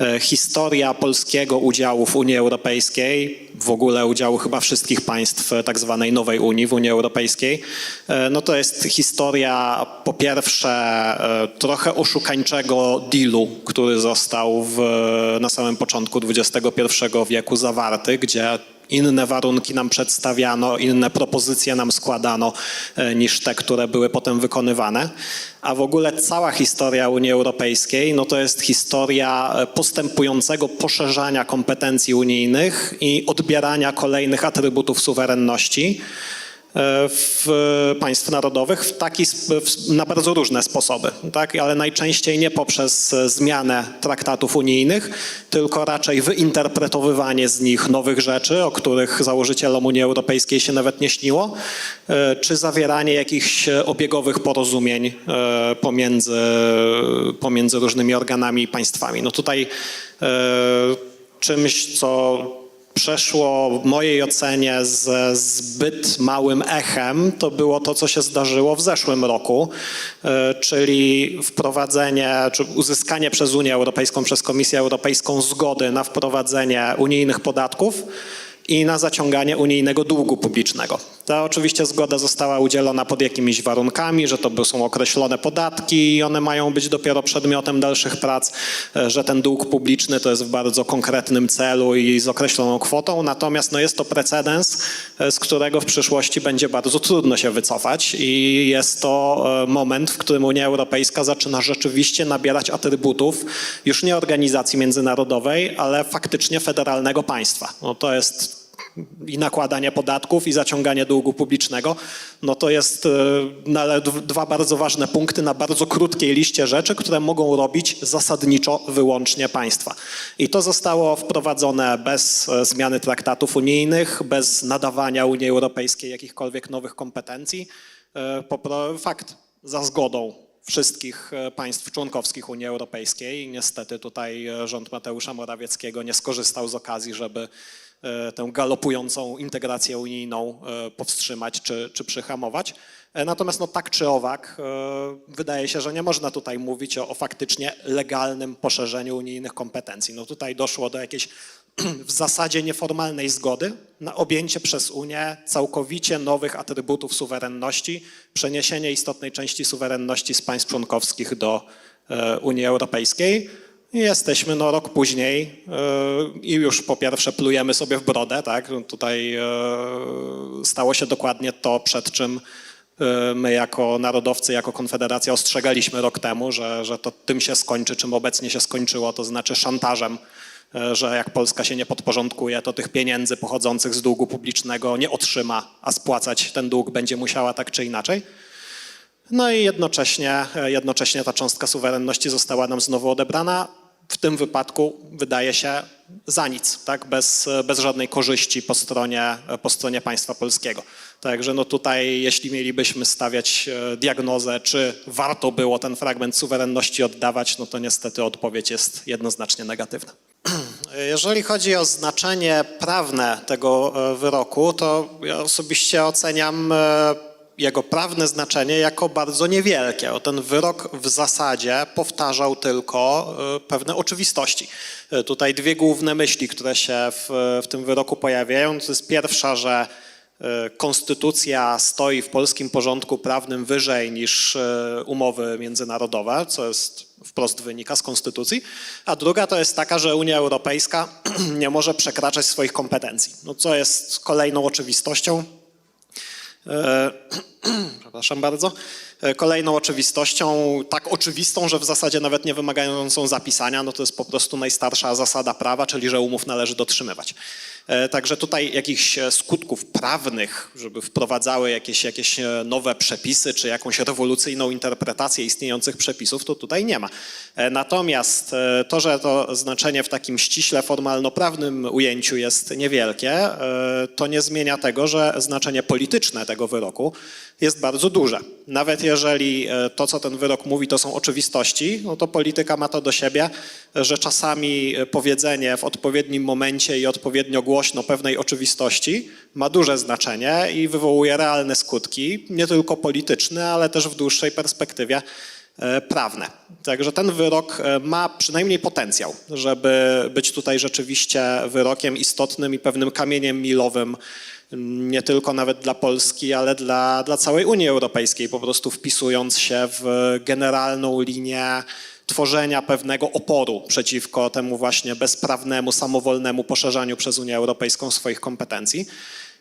e, historia polskiego udziału w Unii Europejskiej, w ogóle udziału chyba wszystkich państw e, tak zwanej nowej Unii w Unii Europejskiej, e, no to jest historia po pierwsze trochę oszukańczego dealu, który został w, na samym początku XXI wieku zawarty, gdzie inne warunki nam przedstawiano, inne propozycje nam składano e, niż te, które były potem wykonywane. A w ogóle cała historia Unii Europejskiej no to jest historia e, postępującego poszerzania kompetencji unijnych i odbierania kolejnych atrybutów suwerenności w państw narodowych w taki, w, na bardzo różne sposoby, tak? ale najczęściej nie poprzez e, zmianę traktatów unijnych, tylko raczej wyinterpretowywanie z nich nowych rzeczy, o których założycielom Unii Europejskiej się nawet nie śniło, e, czy zawieranie jakichś e, obiegowych porozumień e, pomiędzy, pomiędzy różnymi organami i państwami. No tutaj e, czymś, co przeszło w mojej ocenie ze zbyt małym echem, to było to, co się zdarzyło w zeszłym roku, e, czyli wprowadzenie, czy uzyskanie przez Unię Europejską, przez Komisję Europejską zgody na wprowadzenie unijnych podatków i na zaciąganie unijnego długu publicznego. Ta oczywiście zgoda została udzielona pod jakimiś warunkami, że to są określone podatki i one mają być dopiero przedmiotem dalszych prac, e, że ten dług publiczny to jest w bardzo konkretnym celu i z określoną kwotą, natomiast no jest to precedens, e, z którego w przyszłości będzie bardzo trudno się wycofać i jest to e, moment, w którym Unia Europejska zaczyna rzeczywiście nabierać atrybutów już nie organizacji międzynarodowej, ale faktycznie federalnego państwa. No to jest i nakładanie podatków i zaciąganie długu publicznego, no to jest e, dwa bardzo ważne punkty na bardzo krótkiej liście rzeczy, które mogą robić zasadniczo wyłącznie państwa. I to zostało wprowadzone bez e, zmiany traktatów unijnych, bez nadawania Unii Europejskiej jakichkolwiek nowych kompetencji. E, fakt za zgodą wszystkich państw członkowskich Unii Europejskiej. Niestety tutaj rząd Mateusza Morawieckiego nie skorzystał z okazji, żeby tę galopującą integrację unijną e, powstrzymać czy, czy przyhamować. E, Natomiast no, tak czy owak, e, wydaje się, że nie można tutaj mówić o, o faktycznie legalnym poszerzeniu unijnych kompetencji. No tutaj doszło do jakiejś w zasadzie nieformalnej zgody na objęcie przez Unię całkowicie nowych atrybutów suwerenności, przeniesienie istotnej części suwerenności z państw członkowskich do e, Unii Europejskiej. I jesteśmy no, rok później e, i już po pierwsze plujemy sobie w brodę, tak? Tutaj e, stało się dokładnie to, przed czym e, my jako narodowcy, jako Konfederacja ostrzegaliśmy rok temu, że, że to tym się skończy, czym obecnie się skończyło, to znaczy szantażem, że jak Polska się nie podporządkuje, to tych pieniędzy pochodzących z długu publicznego nie otrzyma, a spłacać ten dług będzie musiała tak czy inaczej. No i jednocześnie, jednocześnie ta cząstka suwerenności została nam znowu odebrana. W tym wypadku wydaje się za nic, tak? bez, bez żadnej korzyści po stronie, po stronie państwa polskiego. Także no tutaj, jeśli mielibyśmy stawiać e, diagnozę, czy warto było ten fragment suwerenności oddawać, no to niestety odpowiedź jest jednoznacznie negatywna. Jeżeli chodzi o znaczenie prawne tego e, wyroku, to ja osobiście oceniam e, jego prawne znaczenie jako bardzo niewielkie. Ten wyrok w zasadzie powtarzał tylko e, pewne oczywistości. E, Tutaj dwie główne myśli, które się w, w tym wyroku pojawiają. To jest pierwsza, że e, konstytucja stoi w polskim porządku prawnym wyżej niż umowy międzynarodowe, co jest wprost wynika z konstytucji, a druga to jest taka, że Unia Europejska nie może przekraczać swoich kompetencji, no co jest kolejną oczywistością. E, Przepraszam bardzo. E, Kolejną oczywistością, tak oczywistą, że w zasadzie nawet nie wymagającą zapisania, no to jest po prostu najstarsza zasada prawa, czyli że umów należy dotrzymywać. E, Także tutaj jakichś e, skutków prawnych, żeby wprowadzały jakieś, jakieś nowe przepisy, czy jakąś rewolucyjną interpretację istniejących przepisów, to tutaj nie ma. Natomiast to, że to znaczenie w takim ściśle formalno-prawnym ujęciu jest niewielkie, to nie zmienia tego, że znaczenie polityczne tego wyroku jest bardzo duże. Nawet jeżeli e, to, co ten wyrok mówi, to są oczywistości, no to polityka ma to do siebie, że czasami e, powiedzenie w odpowiednim momencie i odpowiednio głośno pewnej oczywistości ma duże znaczenie i wywołuje realne skutki, nie tylko polityczne, ale też w dłuższej perspektywie e, prawne. Także ten wyrok ma przynajmniej potencjał, żeby być tutaj rzeczywiście wyrokiem istotnym i pewnym kamieniem milowym nie tylko nawet dla Polski, ale dla, dla całej Unii Europejskiej, po prostu wpisując się w generalną linię tworzenia pewnego oporu przeciwko temu właśnie bezprawnemu, samowolnemu poszerzaniu przez Unię Europejską swoich kompetencji.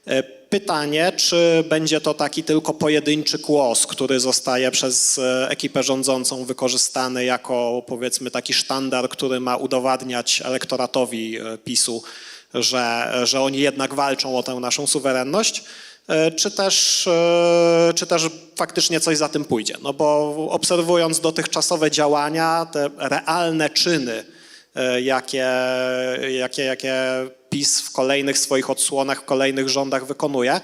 E, Pytanie, czy będzie to taki tylko pojedynczy głos, który zostaje przez e, ekipę rządzącą wykorzystany jako powiedzmy taki sztandar, który ma udowadniać elektoratowi e, PiSu, że, że oni jednak walczą o tę naszą suwerenność, e, czy też, e, czy też faktycznie coś za tym pójdzie. No bo obserwując dotychczasowe działania, te realne czyny, e, jakie, jakie, jakie PiS w kolejnych swoich odsłonach, w kolejnych rządach wykonuje,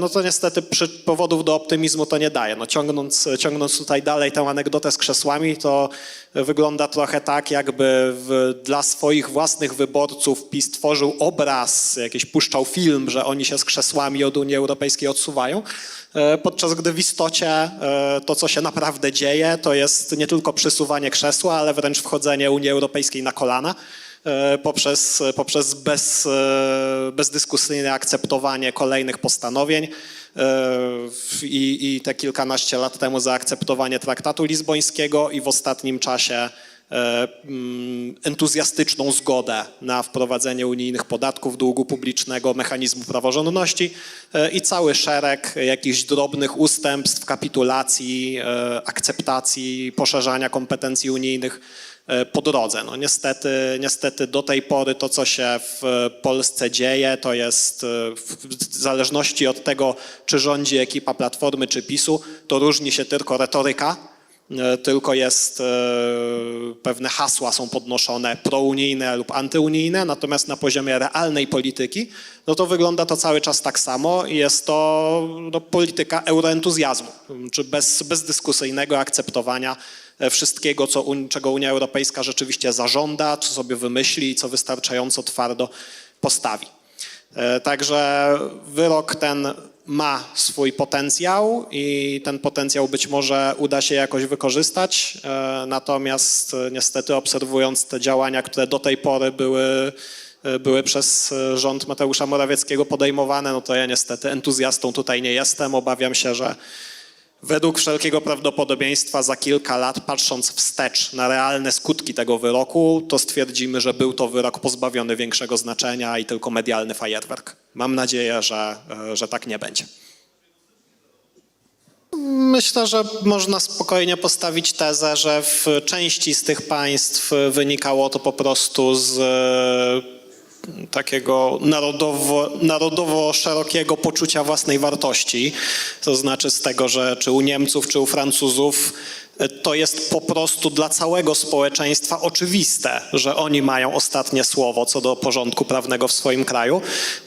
no to niestety przy powodów do optymizmu to nie daje. No ciągnąc, ciągnąc tutaj dalej tę anegdotę z krzesłami, to wygląda trochę tak, jakby w, dla swoich własnych wyborców PiS tworzył obraz, jakiś puszczał film, że oni się z krzesłami od Unii Europejskiej odsuwają, e, podczas gdy w istocie e, to, co się naprawdę dzieje, to jest nie tylko przysuwanie krzesła, ale wręcz wchodzenie Unii Europejskiej na kolana e, poprzez, poprzez bez, e, bezdyskusyjne akceptowanie kolejnych postanowień e, i, i te kilkanaście lat temu zaakceptowanie traktatu lizbońskiego i w ostatnim czasie e, mm, entuzjastyczną zgodę na wprowadzenie unijnych podatków, długu publicznego, mechanizmu praworządności e, i cały szereg jakichś drobnych ustępstw, kapitulacji, e, akceptacji, poszerzania kompetencji unijnych. e, po drodze. No niestety, niestety do tej pory to, co się w Polsce dzieje, to jest e, w zależności od tego, czy rządzi ekipa Platformy czy PiSu, to różni się tylko retoryka, e, tylko jest, e, pewne hasła są podnoszone prounijne lub antyunijne, natomiast na poziomie realnej polityki, no to wygląda to cały czas tak samo i jest to no, polityka euroentuzjazmu, czy bez, bezdyskusyjnego akceptowania e, wszystkiego, co, czego Unia Europejska rzeczywiście zażąda, co sobie wymyśli i co wystarczająco twardo postawi. E, Także wyrok ten ma swój potencjał i ten potencjał być może uda się jakoś wykorzystać. e, Natomiast e, niestety obserwując te działania, które do tej pory były, e, były przez e, rząd Mateusza Morawieckiego podejmowane, no to ja niestety entuzjastą tutaj nie jestem. Obawiam się, że Według wszelkiego prawdopodobieństwa za kilka lat, patrząc wstecz na realne skutki tego wyroku, to stwierdzimy, że był to wyrok pozbawiony większego znaczenia i tylko medialny fajerwerk. Mam nadzieję, że, e, że tak nie będzie. Myślę, że można spokojnie postawić tezę, że w części z tych państw wynikało to po prostu z takiego narodowo, narodowo szerokiego poczucia własnej wartości. To znaczy z tego, że czy u Niemców, czy u Francuzów e, to jest po prostu dla całego społeczeństwa oczywiste, że oni mają ostatnie słowo co do porządku prawnego w swoim kraju.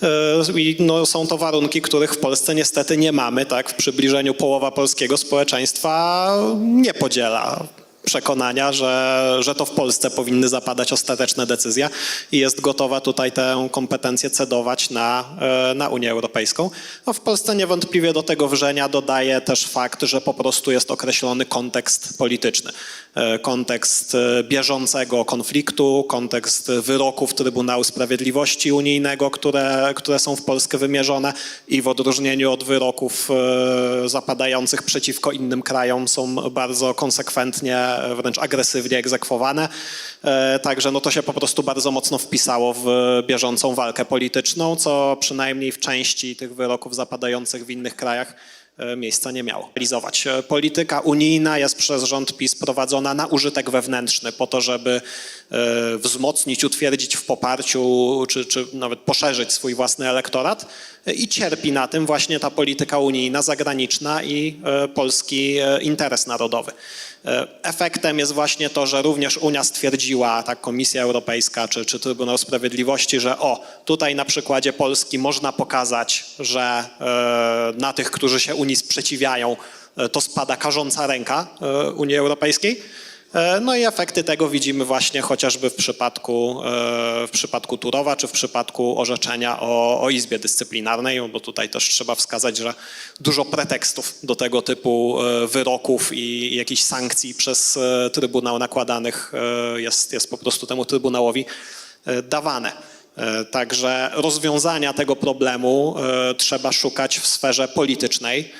E, I no, są to warunki, których w Polsce niestety nie mamy. Tak? W przybliżeniu połowa polskiego społeczeństwa nie podziela przekonania, że, że to w Polsce powinny zapadać ostateczne decyzje i jest gotowa tutaj tę kompetencję cedować na, e, na Unię Europejską. No w Polsce niewątpliwie do tego wrzenia dodaje też fakt, że po prostu jest określony kontekst polityczny. E, Kontekst e, bieżącego konfliktu, kontekst wyroków Trybunału Sprawiedliwości Unijnego, które, które są w Polskę wymierzone i w odróżnieniu od wyroków zapadających przeciwko innym krajom są bardzo konsekwentnie, wręcz agresywnie egzekwowane. E, Także no to się po prostu bardzo mocno wpisało w bieżącą walkę polityczną, co przynajmniej w części tych wyroków zapadających w innych krajach e, miejsca nie miało. Realizować. E, Polityka unijna jest przez rząd PiS prowadzona na użytek wewnętrzny, po to, żeby wzmocnić, utwierdzić w poparciu, czy, czy nawet poszerzyć swój własny elektorat i cierpi na tym właśnie ta polityka unijna, zagraniczna i polski interes narodowy. E, Efektem jest właśnie to, że również Unia stwierdziła, tak Komisja Europejska czy, czy Trybunał Sprawiedliwości, że o, tutaj na przykładzie Polski można pokazać, że e, na tych, którzy się Unii sprzeciwiają, e, to spada karząca ręka Unii Europejskiej. E, No i efekty tego widzimy właśnie chociażby w przypadku, e, w przypadku Turowa, czy w przypadku orzeczenia o, o Izbie Dyscyplinarnej, bo tutaj też trzeba wskazać, że dużo pretekstów do tego typu e, wyroków i jakichś sankcji przez Trybunał nakładanych jest, jest po prostu temu Trybunałowi dawane. Także rozwiązania tego problemu trzeba szukać w sferze politycznej.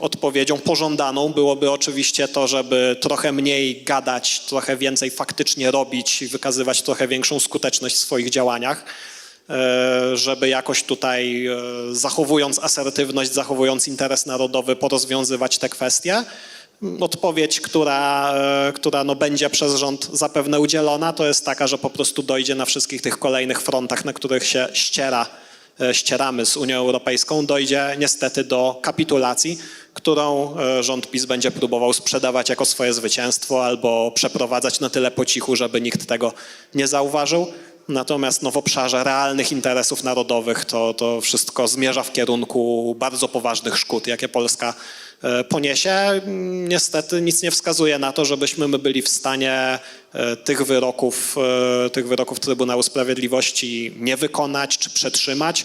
Odpowiedzią pożądaną byłoby oczywiście to, żeby trochę mniej gadać, trochę więcej faktycznie robić i wykazywać trochę większą skuteczność w swoich działaniach, e, żeby jakoś tutaj e, zachowując asertywność, zachowując interes narodowy, porozwiązywać te kwestie. Odpowiedź, która, e, która no będzie przez rząd zapewne udzielona, to jest taka, że po prostu dojdzie na wszystkich tych kolejnych frontach, na których się ściera, ścieramy z Unią Europejską, dojdzie niestety do kapitulacji, którą e, rząd PiS będzie próbował sprzedawać jako swoje zwycięstwo albo przeprowadzać na tyle po cichu, żeby nikt tego nie zauważył. Natomiast no, w obszarze realnych interesów narodowych to, to wszystko zmierza w kierunku bardzo poważnych szkód, jakie Polska e, poniesie. Niestety nic nie wskazuje na to, żebyśmy my byli w stanie e, tych wyroków, e, tych wyroków Trybunału Sprawiedliwości nie wykonać czy przetrzymać.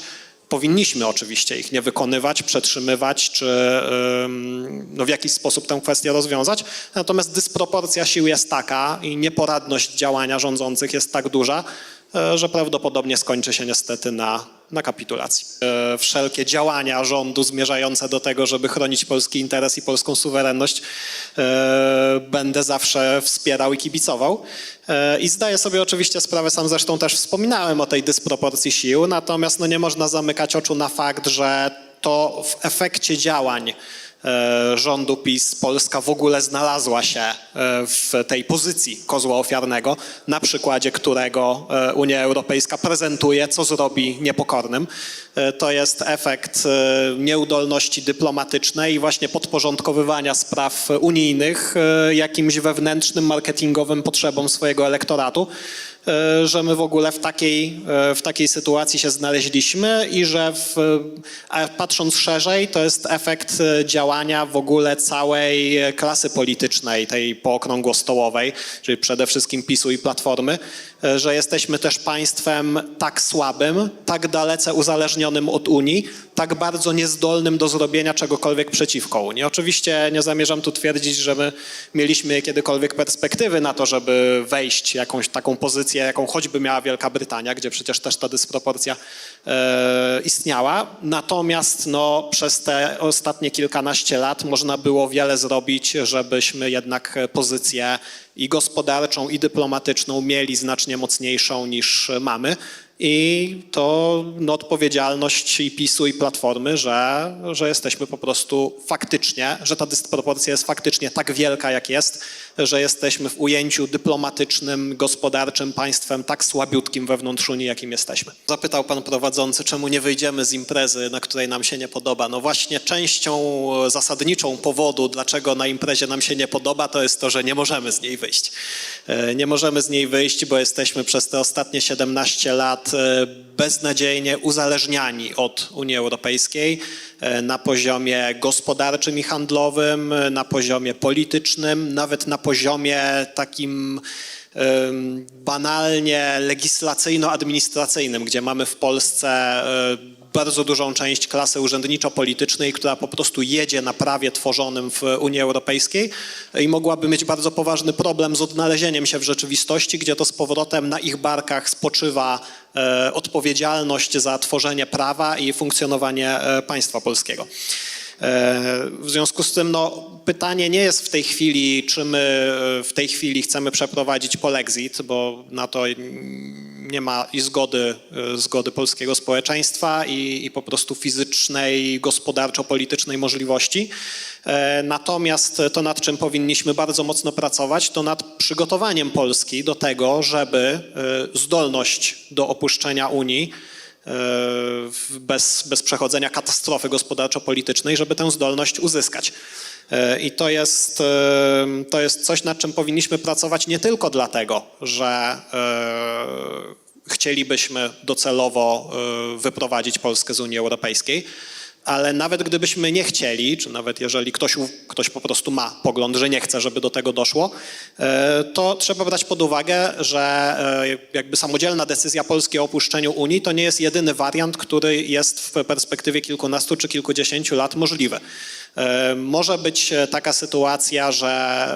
Powinniśmy oczywiście ich nie wykonywać, przetrzymywać, czy no, w jakiś sposób tę kwestię rozwiązać. Natomiast dysproporcja sił jest taka i nieporadność działania rządzących jest tak duża, że prawdopodobnie skończy się niestety na, na kapitulacji. E, Wszelkie działania rządu zmierzające do tego, żeby chronić polski interes i polską suwerenność, e, będę zawsze wspierał i kibicował. E, I zdaję sobie oczywiście sprawę, sam zresztą też wspominałem o tej dysproporcji sił, natomiast no nie można zamykać oczu na fakt, że to w efekcie działań e, rządu PiS Polska w ogóle znalazła się e, w tej pozycji kozła ofiarnego, na przykładzie którego e, Unia Europejska prezentuje, co zrobi niepokornym. E, To jest efekt e, nieudolności dyplomatycznej i właśnie podporządkowywania spraw unijnych e, jakimś wewnętrznym, marketingowym potrzebom swojego elektoratu że my w ogóle w takiej, w takiej sytuacji się znaleźliśmy i że w, patrząc szerzej, to jest efekt działania w ogóle całej klasy politycznej, tej pookrągłostołowej, czyli przede wszystkim PiSu i Platformy, że jesteśmy też państwem tak słabym, tak dalece uzależnionym od Unii, tak bardzo niezdolnym do zrobienia czegokolwiek przeciwko Unii. Oczywiście nie zamierzam tu twierdzić, że my mieliśmy kiedykolwiek perspektywy na to, żeby wejść jakąś taką pozycję, jaką choćby miała Wielka Brytania, gdzie przecież też ta dysproporcja e, istniała. Natomiast no, przez te ostatnie kilkanaście lat można było wiele zrobić, żebyśmy jednak pozycję i gospodarczą, i dyplomatyczną mieli znacznie mocniejszą niż mamy. I to no, odpowiedzialność i PiSu i Platformy, że, że jesteśmy po prostu faktycznie, że ta dysproporcja jest faktycznie tak wielka, jak jest, że jesteśmy w ujęciu dyplomatycznym, gospodarczym państwem tak słabiutkim wewnątrz Unii, jakim jesteśmy. Zapytał pan prowadzący, czemu nie wyjdziemy z imprezy, na której nam się nie podoba. No właśnie częścią zasadniczą powodu, dlaczego na imprezie nam się nie podoba, to jest to, że nie możemy z niej wyjść. E, Nie możemy z niej wyjść, bo jesteśmy przez te ostatnie 17 lat e, beznadziejnie uzależniani od Unii Europejskiej e, na poziomie gospodarczym i handlowym, na poziomie politycznym, nawet na poziomie takim banalnie legislacyjno-administracyjnym, gdzie mamy w Polsce e, bardzo dużą część klasy urzędniczo-politycznej, która po prostu jedzie na prawie tworzonym w Unii Europejskiej i mogłaby mieć bardzo poważny problem z odnalezieniem się w rzeczywistości, gdzie to z powrotem na ich barkach spoczywa e, odpowiedzialność za tworzenie prawa i funkcjonowanie e, państwa polskiego. E, W związku z tym no, pytanie nie jest w tej chwili, czy my e, w tej chwili chcemy przeprowadzić polexit, bo na to nie ma i zgody, e, zgody polskiego społeczeństwa i, i po prostu fizycznej, gospodarczo-politycznej możliwości. Natomiast to, nad czym powinniśmy bardzo mocno pracować, to nad przygotowaniem Polski do tego, żeby zdolność do opuszczenia Unii bez, bez przechodzenia katastrofy gospodarczo-politycznej, żeby tę zdolność uzyskać. E, I to jest, e, to jest coś, nad czym powinniśmy pracować nie tylko dlatego, że e, chcielibyśmy docelowo e, wyprowadzić Polskę z Unii Europejskiej, ale nawet gdybyśmy nie chcieli, czy nawet jeżeli ktoś, ktoś po prostu ma pogląd, że nie chce, żeby do tego doszło, e, to trzeba brać pod uwagę, że e, jakby samodzielna decyzja Polski o opuszczeniu Unii to nie jest jedyny wariant, który jest w perspektywie kilkunastu czy kilkudziesięciu lat możliwy. E, Może być taka sytuacja, że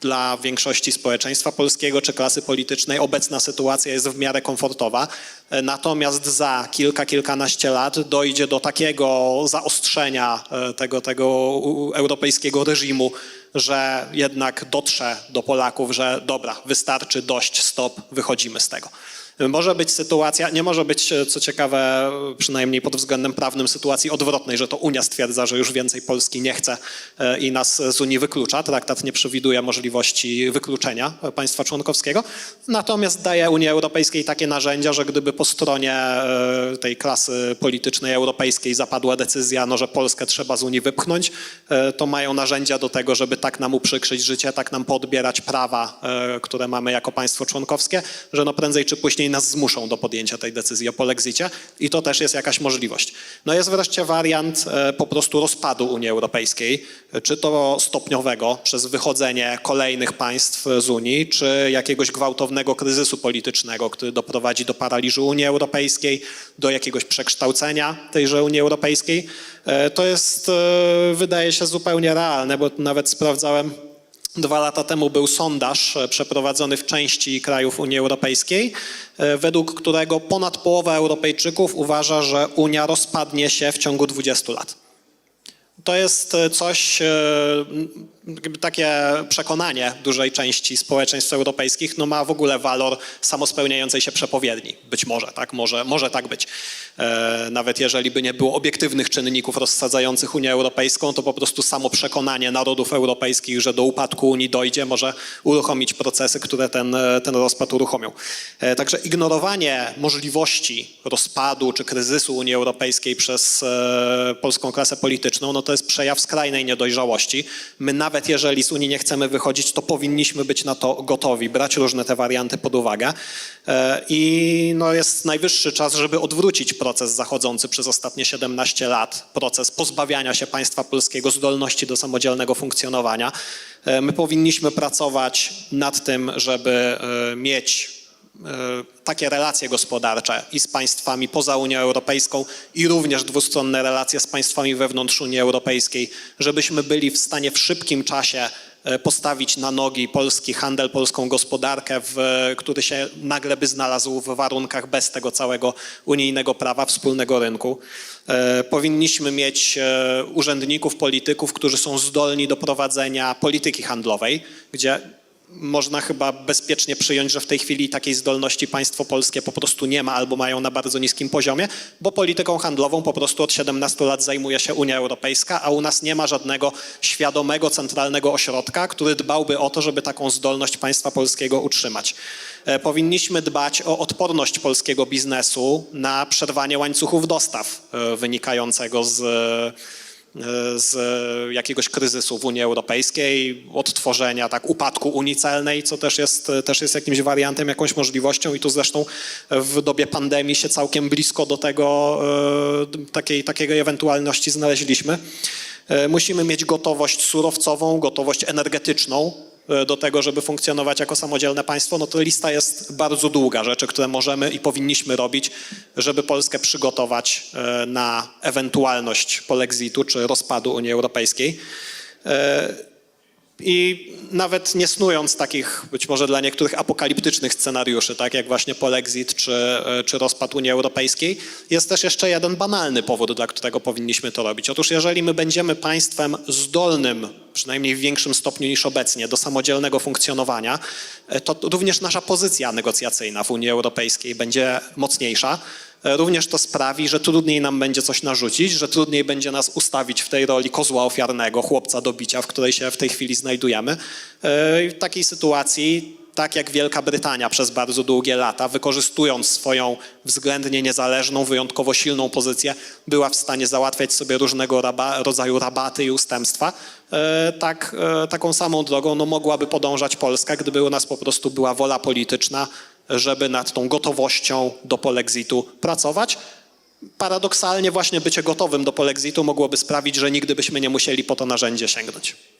dla większości społeczeństwa polskiego czy klasy politycznej obecna sytuacja jest w miarę komfortowa. E, Natomiast za kilka, kilkanaście lat dojdzie do takiego zaostrzenia e, tego, tego europejskiego reżimu, że jednak dotrze do Polaków, że dobra, wystarczy, dość, stop, wychodzimy z tego. Może być sytuacja, nie może być, e, co ciekawe, przynajmniej pod względem prawnym, sytuacji odwrotnej, że to Unia stwierdza, że już więcej Polski nie chce e, i nas z Unii wyklucza. Traktat nie przewiduje możliwości wykluczenia państwa członkowskiego, natomiast daje Unii Europejskiej takie narzędzia, że gdyby po stronie e, tej klasy politycznej europejskiej zapadła decyzja, no, że Polskę trzeba z Unii wypchnąć, to mają narzędzia do tego, żeby tak nam uprzykrzyć życie, tak nam podbierać prawa, które mamy jako państwo członkowskie, że no prędzej czy później nas zmuszą do podjęcia tej decyzji o polexicie i to też jest jakaś możliwość. No jest wreszcie wariant e, po prostu rozpadu Unii Europejskiej, e, czy to stopniowego przez wychodzenie kolejnych państw z Unii, czy jakiegoś gwałtownego kryzysu politycznego, który doprowadzi do paraliżu Unii Europejskiej, do jakiegoś przekształcenia tejże Unii Europejskiej. E, To jest, wydaje się, zupełnie realne, bo nawet sprawdzałem Dwa lata temu był sondaż e, przeprowadzony w części krajów Unii Europejskiej, e, według którego ponad połowa Europejczyków uważa, że Unia rozpadnie się w ciągu 20 lat. To jest e, coś, takie przekonanie dużej części społeczeństw europejskich, no ma w ogóle walor samospełniającej się przepowiedni. Być może, tak? Może, może tak być. E, Nawet jeżeli by nie było obiektywnych czynników rozsadzających Unię Europejską, to po prostu samo przekonanie narodów europejskich, że do upadku Unii dojdzie, może uruchomić procesy, które ten, e, ten rozpad uruchomią. E, Także ignorowanie możliwości rozpadu czy kryzysu Unii Europejskiej przez polską klasę polityczną, no to jest przejaw skrajnej niedojrzałości. My nawet jeżeli z Unii nie chcemy wychodzić, to powinniśmy być na to gotowi, brać różne te warianty pod uwagę. E, I no jest najwyższy czas, żeby odwrócić proces zachodzący przez ostatnie 17 lat, proces pozbawiania się państwa polskiego zdolności do samodzielnego funkcjonowania. E, My powinniśmy pracować nad tym, żeby e, mieć takie relacje gospodarcze i z państwami poza Unią Europejską i również dwustronne relacje z państwami wewnątrz Unii Europejskiej, żebyśmy byli w stanie w szybkim czasie e, postawić na nogi polski handel, polską gospodarkę, w, który się nagle by znalazł w warunkach bez tego całego unijnego prawa, wspólnego rynku. E, Powinniśmy mieć e, urzędników, polityków, którzy są zdolni do prowadzenia polityki handlowej, gdzie można chyba bezpiecznie przyjąć, że w tej chwili takiej zdolności państwo polskie po prostu nie ma albo mają na bardzo niskim poziomie, bo polityką handlową po prostu od 17 lat zajmuje się Unia Europejska, a u nas nie ma żadnego świadomego, centralnego ośrodka, który dbałby o to, żeby taką zdolność państwa polskiego utrzymać. E, Powinniśmy dbać o odporność polskiego biznesu na przerwanie łańcuchów dostaw e, wynikającego z z jakiegoś kryzysu w Unii Europejskiej, odtworzenia, tak, upadku Unii celnej, co też jest, też jest jakimś wariantem, jakąś możliwością i tu zresztą w dobie pandemii się całkiem blisko do tego, e, takiej, takiej ewentualności znaleźliśmy. E, Musimy mieć gotowość surowcową, gotowość energetyczną e, do tego, żeby funkcjonować jako samodzielne państwo, no to lista jest bardzo długa rzeczy, które możemy i powinniśmy robić, żeby Polskę przygotować e, na ewentualność polexitu czy rozpadu Unii Europejskiej. I nawet nie snując takich być może dla niektórych apokaliptycznych scenariuszy, tak jak właśnie polexit czy, e, czy rozpad Unii Europejskiej, jest też jeszcze jeden banalny powód, dla którego powinniśmy to robić. Otóż jeżeli my będziemy państwem zdolnym, przynajmniej w większym stopniu niż obecnie, do samodzielnego funkcjonowania, e, to również nasza pozycja negocjacyjna w Unii Europejskiej będzie mocniejsza. E, Również to sprawi, że trudniej nam będzie coś narzucić, że trudniej będzie nas ustawić w tej roli kozła ofiarnego, chłopca do bicia, w której się w tej chwili znajdujemy. E, W takiej sytuacji, tak jak Wielka Brytania przez bardzo długie lata, wykorzystując swoją względnie niezależną, wyjątkowo silną pozycję, była w stanie załatwiać sobie różnego raba, rodzaju rabaty i ustępstwa, e, tak, taką samą drogą no, mogłaby podążać Polska, gdyby u nas po prostu była wola polityczna, żeby nad tą gotowością do polexitu pracować. paradoksalnie właśnie bycie gotowym do polexitu mogłoby sprawić, że nigdy byśmy nie musieli po to narzędzie sięgnąć.